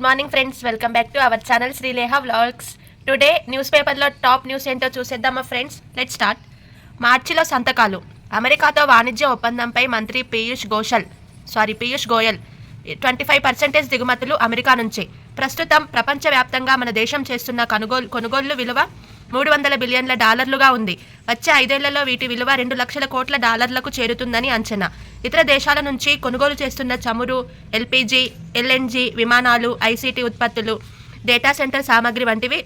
Good morning friends. Welcome back to our channel Srileha vlogs. Today news పేపర్లో top news ఏంటో చూసేద్దామా friends? Let start. మార్చిలో సంతకాలు. అమెరికాతో వాణిజ్య ఒప్పందంపై మంత్రి Piyush Goshal sorry Piyush Goyal twenty five percentage దిగుమతులు అమెరికా నుంచే. ప్రస్తుతం ప్రపంచవ్యాప్తంగా మన దేశం చేస్తున్న కొనుగోలు కొనుగోళ్ళు విలువ మూడు వందల బిలియన్ల డాలర్లుగా ఉంది. వచ్చే ఐదేళ్ళలో వీటి విలువ రెండు లక్షల కోట్ల డాలర్లకు చేరుతుందని అంచనా. ఇతర దేశాల నుంచి కొనుగోలు చేస్తున్న చమురు ఎల్పీజీ ఎల్ఎన్జీ విమానాలు ఐసీటీ ఉత్పత్తులు డేటా సెంటర్ సామాగ్రి వంటివి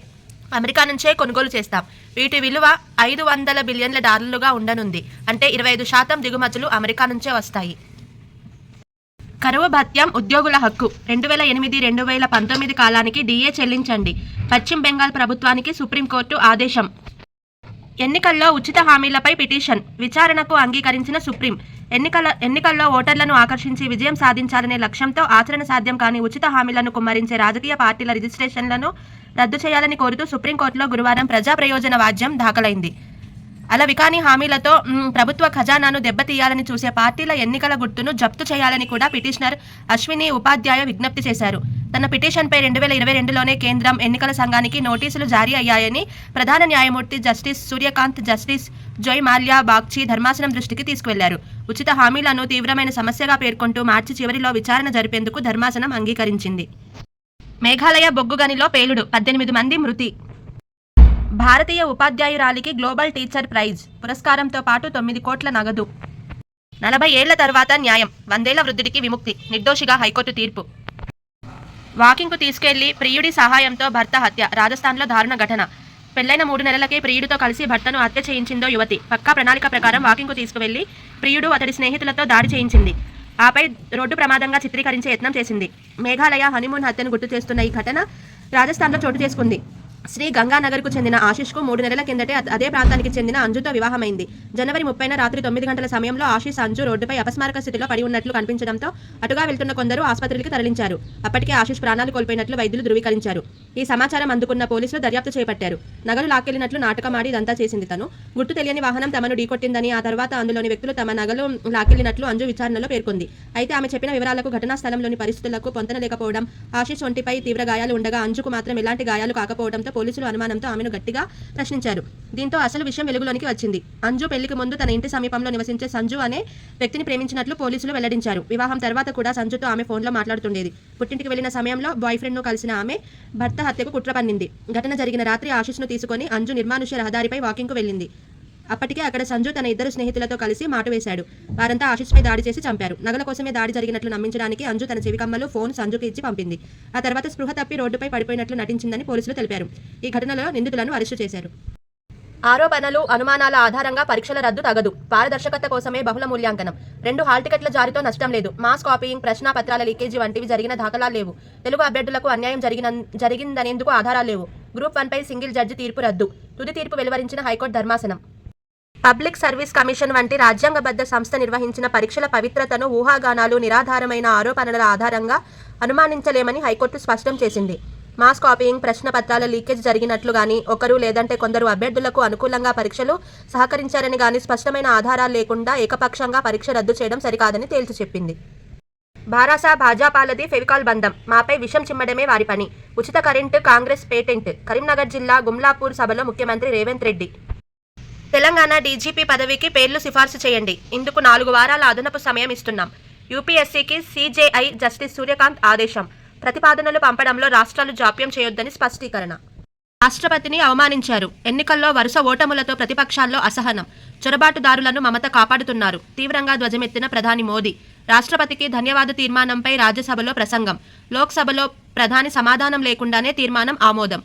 అమెరికా నుంచే కొనుగోలు చేస్తాం. వీటి విలువ ఐదు వందల బిలియన్ల డాలర్లుగా ఉండనుంది. అంటే ఇరవై ఐదు శాతం దిగుమతులు అమెరికా నుంచే వస్తాయి. కరువు భత్యం ఉద్యోగుల హక్కు. రెండు వేల ఎనిమిది రెండు వేల పంతొమ్మిది కాలానికి డిఏ చెల్లించండి. పశ్చిమ బెంగాల్ ప్రభుత్వానికి సుప్రీంకోర్టు ఆదేశం. ఎన్నికల్లో ఉచిత హామీలపై పిటిషన్. విచారణకు అంగీకరించిన సుప్రీం. ఎన్నికల ఎన్నికల్లో ఓటర్లను ఆకర్షించి విజయం సాధించాలనే లక్ష్యంతో ఆచరణ సాధ్యం కాని ఉచిత హామీలను కుమ్మరించే రాజకీయ పార్టీల రిజిస్ట్రేషన్లను రద్దు చేయాలని కోరుతూ సుప్రీంకోర్టులో గురువారం ప్రజా ప్రయోజన వాద్యం దాఖలైంది. అలవికాని హామీలతో ప్రభుత్వ ఖజానాను దెబ్బతీయాలని చూసే పార్టీల ఎన్నికల గుర్తును జప్తు చేయాలని కూడా పిటిషనర్ అశ్విని ఉపాధ్యాయ విజ్ఞప్తి చేశారు. తన పిటిషన్పై రెండు వేల ఇరవై రెండులోనే కేంద్రం ఎన్నికల సంఘానికి నోటీసులు జారీ అయ్యాయని ప్రధాన న్యాయమూర్తి justice Suryakant justice Joymalya Bagchi ధర్మాసనం దృష్టికి తీసుకువెళ్ళారు. ఉచిత హామీలను తీవ్రమైన సమస్యగా పేర్కొంటూ మార్చి చివరిలో విచారణ జరిపేందుకు ధర్మాసనం అంగీకరించింది. మేఘాలయ బొగ్గుగనిలో పేలుడు పద్దెనిమిది మంది మృతి. భారతీయ ఉపాధ్యాయురాలికి గ్లోబల్ టీచర్ ప్రైజ్ పురస్కారంతో పాటు తొమ్మిది కోట్ల నగదు. నలభై ఏళ్ళ తర్వాత న్యాయం వందేళ్ళ వృద్ధుడికి విముక్తి నిర్దోషిగా హైకోర్టు తీర్పు. వాకింగ్కు తీసుకెళ్ళి ప్రియుడి సహాయంతో భర్త హత్య రాజస్థాన్లో దారుణ ఘటన. పెళ్ళైన మూడు నెలలకే ప్రియుడితో కలిసి భర్తను హత్య చేయించిందో యువతి. పక్కా ప్రణాళిక ప్రకారం వాకింగ్కు తీసుకువెళ్ళి ప్రియుడు అతడి స్నేహితులతో దాడి చేయించింది. ఆపై రోడ్డు ప్రమాదంగా చిత్రీకరించే యత్నం చేసింది. మేఘాలయ హనీమూన్ హత్యను గుర్తు చేస్తున్న ఈ ఘటన రాజస్థాన్లో చోటు చేసుకుంది. శ్రీ గంగానగర్కు చెందిన ఆశిష్కు మూడు నెలల కిందటే అదే ప్రాంతానికి చెందిన అంజుతో వివాహమైంది. జనవరి ముప్పైన రాత్రి తొమ్మిది గంటల సమయంలో ఆశీష్ అంజు రోడ్డుపై అపస్మారక స్థితిలో పడి ఉన్నట్లు కనిపించడంతో అటుగా వెళ్తున్న కొందరు ఆసుపత్రికి తరలించారు. అప్పటికే ఆశీష్ ప్రాణాలు కోల్పోయినట్లు వైద్యులు ధృవీకరించారు. ఈ సమాచారం అందుకున్న పోలీసులు దర్యాప్తు చేపట్టారు. నగలు లాక్కెళ్ళినట్లు నాటకమాడి ఇదంతా చేసింది తను. గుర్తు తెలియని వాహనం తమను ఢీకొట్టిందని ఆ తర్వాత అందులోని వ్యక్తులు తమ నగలు లాక్కెళ్ళినట్లు అంజు విచారణలో పేర్కొంది. అయితే ఆమె చెప్పిన వివరాలకు ఘటనా స్థలంలోని పరిస్థితులకు పొంతనలేకపోవడం ఆశీష్ ఒంటిపై తీవ్ర గాయాలు ఉండగా అంజుకు మాత్రం ఎలాంటి గాయాలు కాకపోవడంతో పోలీసులు అనుమానంతో ఆమెను గట్టిగా ప్రశ్నించారు. దీంతో అసలు విషయం వెలుగులోనికి వచ్చింది. అంజు పెళ్ళికి ముందు తన ఇంటి సమీపంలో నివసించే సంజు అనే వ్యక్తిని ప్రేమించినట్లు పోలీసులు వెల్లడించారు. వివాహం తర్వాత కూడా సంజుతో ఆమె ఫోన్లో మాట్లాడుతుండేది. పుట్టింటికి వెళ్ళిన సమయంలో బాయ్ ఫ్రెండ్ను కలిసిన ఆమె భర్త హత్యకు కుట్ర పన్నింది. ఘటన జరిగిన రాత్రి ఆశీస్ను తీసుకొని అంజు నిర్మానుష్య రహదారిపై వాకింగ్కు వెళ్ళింది. అప్పటికే అక్కడ సంజు తన ఇద్దరు స్నేహితులతో కలిసి మాట వేశాడు. వారంతా ఆశిష్పై దాడి చేసి చంపారు. నగల కోసమే దాడి జరిగినట్లు నమ్మించడానికి అంజు తన చెవికమ్మలు ఫోన్ సంజుకి ఇచ్చి పంపింది. ఆ తర్వాత స్పృహ తప్పి రోడ్డుపై పడిపోయినట్లు నటించిందని పోలీసులు తెలిపారు. ఈ ఘటనలో నిందితులను అరెస్టు చేశారు. ఆరోపణలు అనుమానాల ఆధారంగా పరీక్షల రద్దు తగదు. పారదర్శకత కోసమే బహుళ మూల్యాంకనం. రెండు హాల్ టికెట్ల జారీతో నష్టం లేదు. మాస్ కాపీయింగ్ ప్రశ్నాపత్రాల లీకేజీ వంటివి జరిగిన దాఖలాలు లేవు. తెలుగు అభ్యర్థులకు అన్యాయం జరిగిన జరిగిందనేందుకు ఆధారాలు లేవు. గ్రూప్ వన్ పై సింగిల్ జడ్జి తీర్పు రద్దు. తుది తీర్పు వెలువరించిన హైకోర్టు ధర్మాసనం. పబ్లిక్ సర్వీస్ కమిషన్ వంటి రాజ్యాంగబద్ధ సంస్థ నిర్వహించిన పరీక్షల పవిత్రతను ఊహాగానాలు నిరాధారమైన ఆరోపణల ఆధారంగా అనుమానించలేమని హైకోర్టు స్పష్టం చేసింది. మాస్ కాపీయింగ్ ప్రశ్న పత్రాల లీకేజ్ జరిగినట్లు గాని ఒకరు లేదంటే కొందరు అభ్యర్థులకు అనుకూలంగా పరీక్షలు సహకరించారని గాని స్పష్టమైన ఆధారాలు లేకుండా ఏకపక్షంగా పరీక్ష రద్దు చేయడం సరికాదని తేల్చి చెప్పింది. భారాసా భాజపాలది ఫెవికాల్ బంధం. మాపై విషం చిమ్మడమే వారి పని. ఉచిత కరెంటు కాంగ్రెస్ పేటెంట్. కరీంనగర్ జిల్లా గుమ్లాపూర్ సభలో ముఖ్యమంత్రి రేవంత్ రెడ్డి. తెలంగాణ డీజీపీ పదవికి పేర్లు సిఫార్సు చేయండి. ఇందుకు నాలుగు వారాల అదనపు సమయం ఇస్తున్నాం. యూపీఎస్సీకి సీజేఐ జస్టిస్ సూర్యకాంత్ ఆదేశం. ప్రతిపాదనలు పంపడంలో రాష్ట్రాలు జాప్యం చేయొద్దని స్పష్టీకరణ. రాష్ట్రపతిని అవమానించారు. ఎన్నికల్లో వరుస ఓటములతో ప్రతిపక్షాల్లో అసహనం. చొరబాటుదారులను మమత కాపాడుతున్నారు. తీవ్రంగా ధ్వజమెత్తిన ప్రధాని మోదీ. రాష్ట్రపతికి ధన్యవాద తీర్మానంపై రాజ్యసభలో ప్రసంగం. లోక్సభలో ప్రధాని సమాధానం లేకుండానే తీర్మానం ఆమోదం.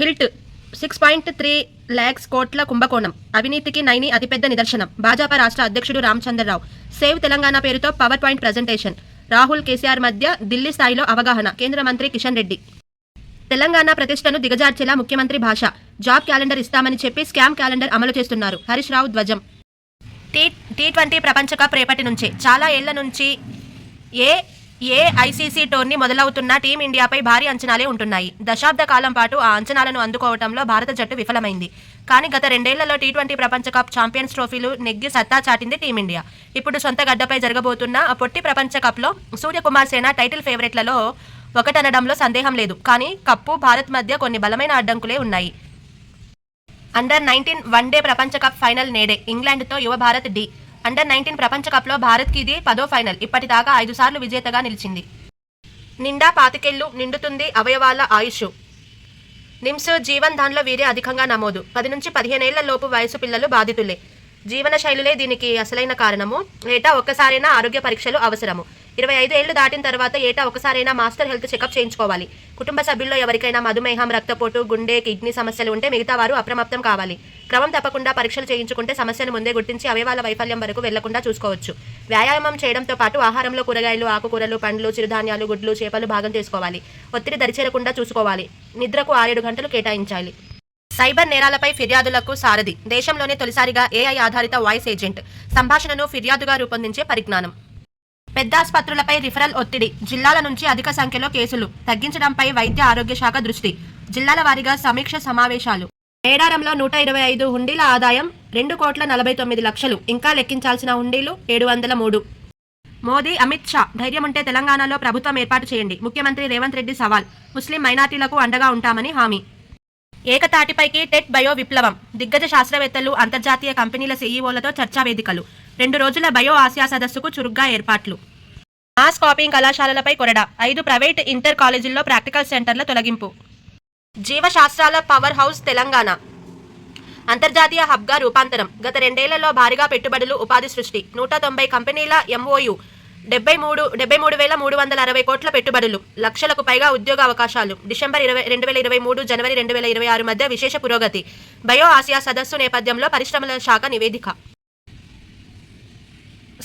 HILT six point three lakhs కోట్ల కుంభకోణం. అవినీతికి నైని అతిపెద్ద నిదర్శనం. భాజపా రాష్ట్ర అధ్యక్షుడు రామచంద్రరావు. సేవ్ తెలంగాణ పేరుతో power point presentation Rahul KCR మధ్య ఢిల్లీ స్థాయిలో అవగాహన. కేంద్ర మంత్రి కిషన్ రెడ్డి. తెలంగాణ ప్రతిష్టను దిగజార్చేలా ముఖ్యమంత్రి భాష. జాబ్ క్యాలెండర్ ఇస్తామని చెప్పి స్కామ్ క్యాలెండర్ అమలు చేస్తున్నారు. హరీష్ రావు ధ్వజం. టీ టీ ట్వంటీ ప్రపంచ కప్ రేపటి నుంచే. చాలా ఏళ్ళ నుంచి ఏ ఏ ఐసీసీ టోర్నీ మొదలవుతున్న టీమిండియాపై భారీ అంచనాలే ఉంటున్నాయి. దశాబ్ద కాలం పాటు ఆ అంచనాలను అందుకోవడంలో భారత జట్టు విఫలమైంది. కానీ గత రెండేళ్ళలో టీ ట్వంటీ ప్రపంచ కప్ ఛాంపియన్స్ ట్రోఫీలు నెగ్గి సత్తా చాటింది టీమిండియా. ఇప్పుడు సొంత గడ్డపై జరగబోతున్న ఆ పొట్టి ప్రపంచ కప్లో సూర్యకుమార్ సేన టైటిల్ ఫేవరెట్లలో ఒకటనడంలో సందేహం లేదు. కానీ కప్పు భారత్ మధ్య కొన్ని బలమైన అడ్డంకులే ఉన్నాయి. అండర్ నైన్టీన్ వన్డే ప్రపంచ కప్ ఫైనల్ నేడే. ఇంగ్లాండ్తో యువ భారత్ డి. అండర్ నైన్టీన్ ప్రపంచ కప్లో భారత్కి ఇది పదో ఫైనల్ ఇప్పటిదాకా ఐదు సార్లు విజేతగా నిలిచింది. నిండా పాతికేళ్ళు నిండుతుంది అవయవాల ఆయుష్. నిమ్స్ జీవన్ దాన్లో వీరే అధికంగా నమోదు. పది నుంచి పదిహేనేళ్ళ లోపు వయసు పిల్లలు బాధితులే. జీవన శైలులే దీనికి అసలైన కారణము. ఏటా ఒక్కసారైనా ఆరోగ్య పరీక్షలు అవసరము. ఇరవై ఐదు ఏళ్ళు దాటిన తర్వాత ఏటా ఒకసారైనా మాస్టర్ హెల్త్ చెకప్ చేయించుకోవాలి. కుటుంబ సభ్యుల్లో ఎవరికైనా మధుమేహం రక్తపోటు గుండె కిడ్నీ సమస్యలు ఉంటే మిగతా వారు అప్రమత్తం కావాలి. క్రమం తప్పకుండా పరీక్షలు చేయించుకుంటే సమస్యను ముందే గుర్తించి అవయవాల వైఫల్యం వరకు వెళ్ళకుండా చూసుకోవచ్చు. వ్యాయామం చేయడంతో పాటు ఆహారంలో కూరగాయలు ఆకుకూరలు పండ్లు చిరుధాన్యాలు గుడ్లు చేపలు భాగం చేసుకోవాలి. ఒత్తిడి దరిచేరకుండా చూసుకోవాలి. నిద్రకు ఆరేడు గంటలు కేటాయించాలి. సైబర్ నేరాలపై ఫిర్యాదులకు సారథి. దేశంలోనే తొలిసారిగా ఏఐ ఆధారిత వాయిస్ ఏజెంట్. సంభాషణను ఫిర్యాదుగా రూపొందించే పరిజ్ఞానం. పెద్ద ఆసుపత్రులపై రిఫరల్ ఒత్తిడి. జిల్లాల నుంచి అధిక సంఖ్యలో కేసులు. తగ్గించడంపై వైద్య ఆరోగ్య శాఖ దృష్టి. జిల్లాల వారీగా సమీక్ష సమావేశాలు. మేడారంలో నూట ఇరవై ఐదు హుండీల ఆదాయం రెండు కోట్ల నలభై తొమ్మిది లక్షలు. ఇంకా లెక్కించాల్సిన హుండీలు ఏడు వందల మూడు. మోదీ అమిత్ షా ధైర్యం ఉంటే తెలంగాణలో ప్రభుత్వం ఏర్పాటు చేయండి. ముఖ్యమంత్రి రేవంత్ రెడ్డి సవాల్. ముస్లిం మైనార్టీలకు అండగా ఉంటామని హామీ. ఏకతాటిపైకి టెట్ బయో విప్లవం. దిగ్గజ శాస్త్రవేత్తలు అంతర్జాతీయ కంపెనీల సీఈఓలతో చర్చా వేదికలు. రెండు రోజుల బయో ఆసియా సదస్సుకు చురుగ్గా ఏర్పాట్లు. మాస్ కాపింగ్ కళాశాలలపై కొరడ. ఐదు ప్రైవేట్ ఇంటర్ కాలేజీల్లో ప్రాక్టికల్ సెంటర్ల తొలగింపు. జీవశాస్త్రాల పవర్ హౌస్ తెలంగాణ. అంతర్జాతీయ హబ్గా రూపాంతరం. గత రెండేళ్ళలో భారీగా పెట్టుబడులు ఉపాధి సృష్టి. నూట తొంభై కంపెనీల ఎంఓయు డెబ్బై మూడు డెబ్బై మూడు వేల మూడు వందల అరవై కోట్ల పెట్టుబడులు. లక్షలకు పైగా ఉద్యోగ అవకాశాలు. డిసెంబర్ ఇరవై రెండు వేల ఇరవై మూడు జనవరి రెండు వేల ఇరవై ఆరు మధ్య విశేష పురోగతి. బయో ఆసియా సదస్సు నేపథ్యంలో పరిశ్రమల శాఖ నివేదిక.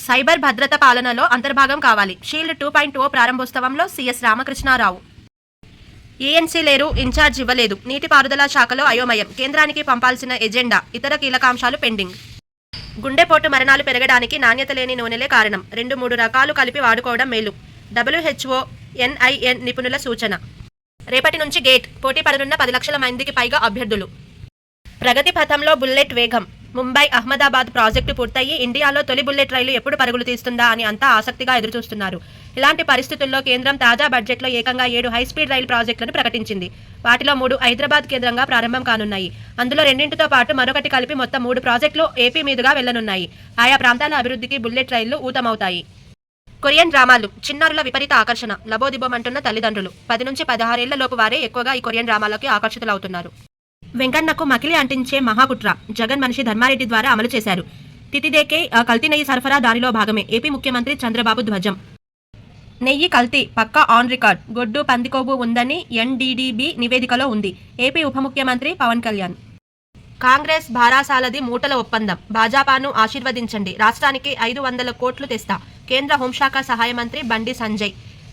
సైబర్ భద్రత పాలనలో అంతర్భాగం కావాలి. షీల్డ్ టూ పాయింట్ ఓ ప్రారంభోత్సవంలో సిఎస్ రామకృష్ణారావు. ఏఎన్సీ లేరు ఇన్ఛార్జ్ ఇవ్వలేదు. నీటిపారుదల శాఖలో అయోమయం. కేంద్రానికి పంపాల్సిన ఎజెండా ఇతర కీలకాంశాలు పెండింగ్. గుండెపోటు మరణాలు పెరగడానికి నాణ్యత లేని నూనెలే కారణం. రెండు మూడు రకాలు కలిపి వాడుకోవడం మేలు. డబ్ల్యూహెచ్ఓ ఎన్ఐఎన్ నిపుణుల సూచన. రేపటి నుంచి గేట్ పోటీ పడనున్న పది లక్షల మందికి పైగా అభ్యర్థులు. ప్రగతి పథంలో బుల్లెట్ వేగం. ముంబై అహ్మదాబాద్ ప్రాజెక్టు పూర్తయి ఇండియాలో తొలి బుల్లెట్ రైలు ఎప్పుడు పరుగులు తీస్తుందా అని అంతా ఆసక్తిగా ఎదురుచూస్తున్నారు. ఇలాంటి పరిస్థితుల్లో కేంద్రం తాజా బడ్జెట్లో ఏకంగా ఏడు హైస్పీడ్ రైలు ప్రాజెక్టులను ప్రకటించింది. వాటిలో మూడు హైదరాబాద్ కేంద్రంగా ప్రారంభం కానున్నాయి. అందులో రెండింటితో పాటు మరొకటి కలిపి మొత్తం మూడు ప్రాజెక్టులు ఏపీ మీదుగా వెళ్ళనున్నాయి. ఆయా ప్రాంతాల అభివృద్ధికి బుల్లెట్ రైళ్ళు ఊతమవుతాయి. కొరియన్ డ్రామాలు చిన్నారుల విపరీత ఆకర్షణ లబోదిబోమంటున్న తల్లిదండ్రులు. పది నుంచి పదహారేళ్ళ లోపు వారే ఎక్కువగా ఈ కొరియన్ డ్రామాలకి ఆకర్షితులవుతున్నారు. వెంకన్నకు మకిలి అంటించే మహాకుట్ర. జగన్ మనిషి ధర్మారెడ్డి ద్వారా అమలు చేశారు. తితిదేకే కల్తీ నెయ్యి సరఫరా దానిలో భాగమే. ఏపీ ముఖ్యమంత్రి చంద్రబాబు ధ్వజం. నెయ్యి కల్తీ పక్కా ఆన్ రికార్డ్. గొడ్డు పందికోబు ఉందని ఎన్డీడీబీ నివేదికలో ఉంది. ఏపీ ఉప ముఖ్యమంత్రి పవన్ కళ్యాణ్. కాంగ్రెస్ భారాసాలది మూటల ఒప్పందం. భాజపాను ఆశీర్వదించండి. రాష్ట్రానికి ఐదు వందల కోట్లు తెస్తా. కేంద్ర హోంశాఖ సహాయ మంత్రి బండి సంజయ్.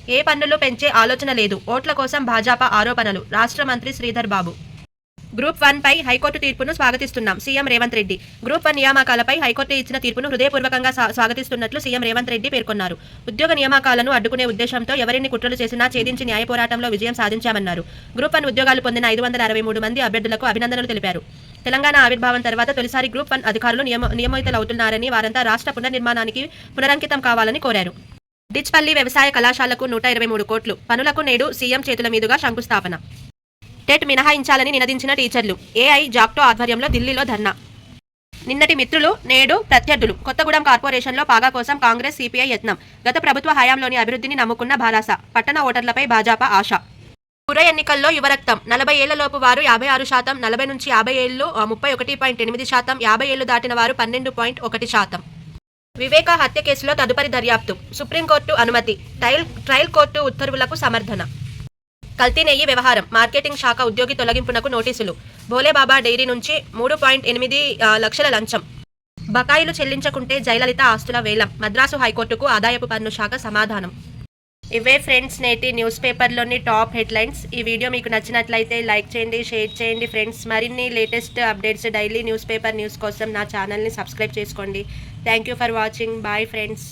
ఏ పన్నులు పెంచే ఆలోచన లేదు. ఓట్ల కోసం భాజపా ఆరోపణలు. రాష్ట్ర మంత్రి శ్రీధర్ బాబు. గ్రూప్ వన్ పై హైకోర్టు తీర్పును స్వాగతిస్తున్నాం. CM Revanth Reddy. Group one నియామకాలపై high court ఇచ్చిన తీర్పును హృదయపూర్వకంగా స్వాగతిస్తున్నట్లు సీఎం రేవంత్ రెడ్డి పేర్కొన్నారు. ఉద్యోగ నియామకాలను అడ్డుకునే ఉద్దేశంతో ఎవరిని కుట్రలు చేసినా ఛేదించి న్యాయ పోరాటంలో విజయం సాధించామన్నారు. గ్రూప్ వన్ ఉద్యోగాలు పొందిన ఐదు వందల అరవై మూడు మంది అభ్యర్థులకు అభినందనలు తెలిపారు. తెలంగాణ ఆవిర్భావం తర్వాత తొలిసారి గ్రూప్ వన్ అధికారులు నియమ నియమితులవుతున్నారని వారంతా రాష్ట్ర పునర్నిర్మాణానికి పునరంకితం కావాలని కోరారు. డిచ్పల్లి వ్యవసాయ కళాశాలకు నూట ఇరవై మూడు కోట్లు పనులకు నేడు సీఎం చేతుల మీదుగా శంకుస్థాపన. టెట్ మినహాయించాలని నినదించిన టీచర్లు. ఏఐ జాక్టో ఆధ్వర్యంలో ఢిల్లీలో ధర్నా. నిన్నటి మిత్రులు నేడు ప్రత్యర్థులు. కొత్తగూడెం కార్పొరేషన్లో పాగా కోసం కాంగ్రెస్ సిపిఐ యత్నం. గత ప్రభుత్వ హయాంలోని అభివృద్ధిని నమ్ముకున్న భారాస పట్టణ ఓటర్లపై భాజపా ఆశ. పుర ఎన్నికల్లో యువరక్తం. నలభై ఏళ్ళలోపు వారు యాభై ఆరు శాతం నలభై నుంచి యాభై ఏళ్ళు ఆ, ముప్పై ఒకటి పాయింట్ ఎనిమిది శాతం యాభై ఏళ్ళు దాటిన వారు పన్నెండు పాయింట్ ఒకటి శాతం. వివేక హత్య కేసులో తదుపరి దర్యాప్తు. సుప్రీంకోర్టు అనుమతి. ట్రయల్ ట్రయల్ కోర్టు ఉత్తర్వులకు సమర్థన. కల్తీ నెయ్యి వ్యవహారం. మార్కెటింగ్ శాఖ ఉద్యోగి తొలగింపునకు నోటీసులు. భోలేబాబా డైరీ నుంచి మూడు పాయింట్ ఎనిమిది లక్షల లంచం. బకాయిలు చెల్లించకుంటే జయలలిత ఆస్తుల వేలం. మద్రాసు హైకోర్టుకు ఆదాయపు పన్ను శాఖ సమాధానం. ఇవే ఫ్రెండ్స్ నేటి న్యూస్ పేపర్లోని టాప్ హెడ్లైన్స్. ఈ వీడియో మీకు నచ్చినట్లయితే లైక్ చేయండి షేర్ చేయండి ఫ్రెండ్స్. మరిన్ని latest updates daily news paper news కోసం నా ఛానల్ని సబ్స్క్రైబ్ చేసుకోండి. Thank you for watching. Bye friends.